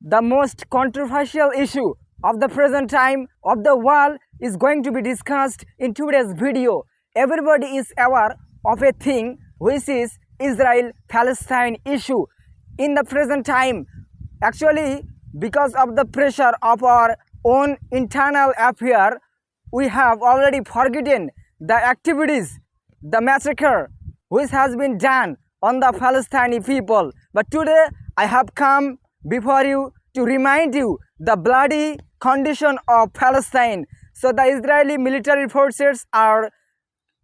the most controversial issue of the present time of the world is going to be discussed in today's video. Everybody is aware of a thing which is Israel Palestine issue. In the present time, actually, because of the pressure of our own internal affair, we have already forgotten the activities, the massacre which has been done on the Palestinian people. But today I have come before you to remind you the bloody condition of Palestine. So the Israeli military forces are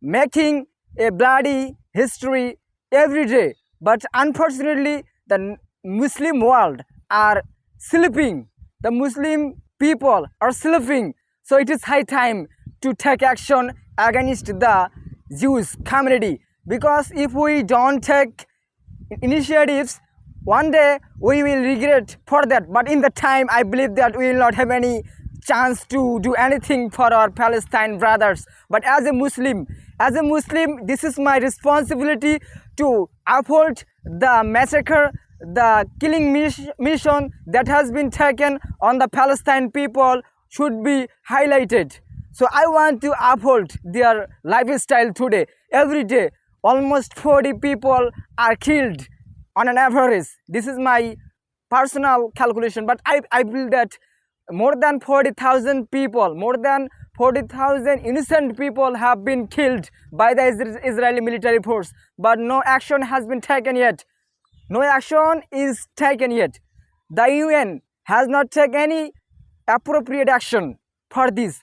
making a bloody history every day. But unfortunately, the Muslim world are sleeping. The Muslim people are sleeping. So it is high time to take action against the Jews community. Because if we don't take initiatives, one day we will regret for that. But in the time, I believe that we will not have any chance to do anything for our Palestine brothers. But as a Muslim, as a Muslim, this is my responsibility to uphold the massacre, the killing mis- mission that has been taken on the Palestine people should be highlighted. So I want to uphold their lifestyle today. Every day, almost 40 people are killed on an average. This is my personal calculation, but I, I believe that more than 40,000 people, more than 40,000 innocent people have been killed by the Israeli military force, but no action has been taken yet. No action is taken yet. The UN has not taken any appropriate action for this.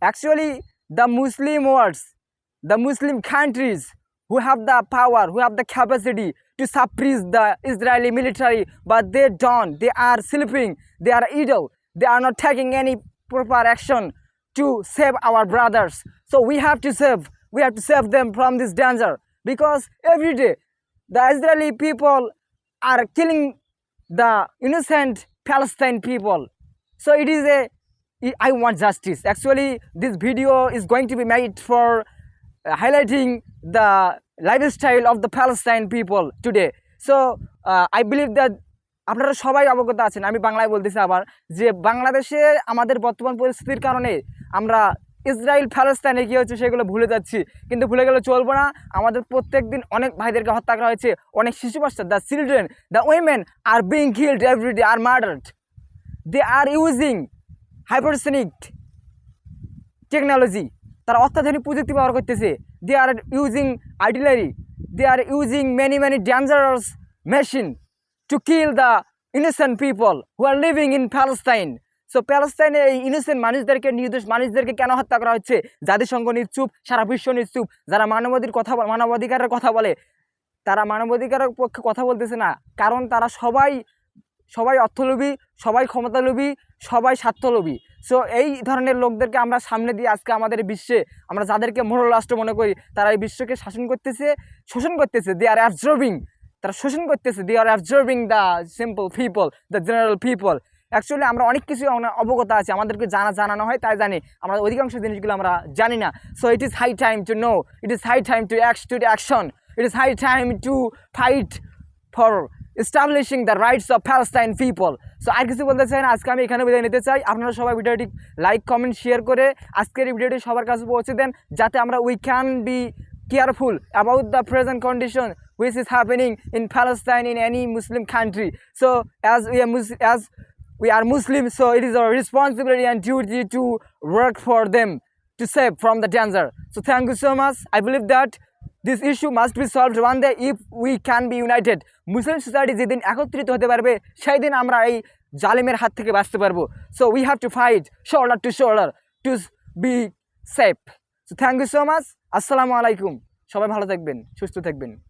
Actually, the Muslim worlds, the Muslim countries who have the power, who have the capacity to suppress the Israeli military, but they don't. They are sleeping. They are idle. They are not taking any proper action to save our brothers. So we have to save. We have to save them from this danger because every day the Israeli people are killing the innocent Palestine people. So it is a I want justice. Actually, this video is going to be made for highlighting the lifestyle of the Palestine people today so I believe that আপনারা সবাই অবগত আছেন, আমি বাংলায় বলতেছি আবার, যে বাংলাদেশে আমাদের বর্তমান পরিস্থিতির কারণে আমরা ইসরায়েল প্যালেস্তাইনে কী হচ্ছে সেগুলো ভুলে যাচ্ছি। কিন্তু ভুলে গেলে চলবো না, আমাদের প্রত্যেক দিন অনেক ভাইদেরকে হত্যা করা হয়েছে, অনেক শিশু বাচ্চা the children the women are being killed every day are murdered they are using hypersonic technology তারা অত্যাধুনিক প্রযুক্তি ব্যবহার করতেছে। They are using artillery they are using many many dangerous machine to kill the innocent people who are living in Palestine so প্যালেস্তাইনে এই innocent মানুষদেরকে, নির্দোষ মানুষদেরকে কেন হত্যা করা হচ্ছে? জাতিসংঘ নিশ্চুপ সারা বিশ্ব নিশ্চুপ যারা মানবাধির কথা মানবাধিকারের কথা বলে, তারা মানবাধিকারের পক্ষে কথা বলতেছে না। কারণ তারা সবাই সবাই অর্থলোভী, সবাই ক্ষমতালোভী, সবাই স্বার্থলোভী। সো এই ধরনের লোকদেরকে আমরা সামনে দিয়ে আজকে আমাদের বিশ্বে, আমরা যাদেরকে মোরল রাষ্ট্র মনে করি, তারা এই বিশ্বকে শাসন করতেছে, শোষণ করতেছে দে আর অ্যাবজর্বিং তারা শোষণ করতেছে they are absorbing the simple people the general people actually আমরা অনেক কিছু অবগত আছি, আমাদেরকে জানা, জানানো হয়, তাই জানি, আমরা অধিকাংশ জিনিসগুলো আমরা জানি না। So it is high time to know it is high time to act to action it is high time to fight for establishing the rights of Palestine people so আর কিছু বলতে চাই আজকে আমি এখানে বিদায় নিতে চাই। আপনারা সবাই ভিডিওটি লাইক কমেন্ট শেয়ার করে আজকের এই ভিডিওটি সবার কাছে পৌঁছে দেন, যাতে আমরা we can be careful about the present condition which is happening in Palestine in any Muslim country so as we as we are Muslim so it is our responsibility and duty to work for them to save from the danger so thank you so much I believe that this issue must be solved one day if we can be united Muslim society যেদিন একত্রিত হতে পারবে সেই দিন আমরা এই জালিমের হাত থেকে বাঁচতে পারব। So we have to fight shoulder to shoulder to be safe so thank you so much আসসালামু আলাইকুম সবাই ভালো থাকবেন, সুস্থ থাকবেন।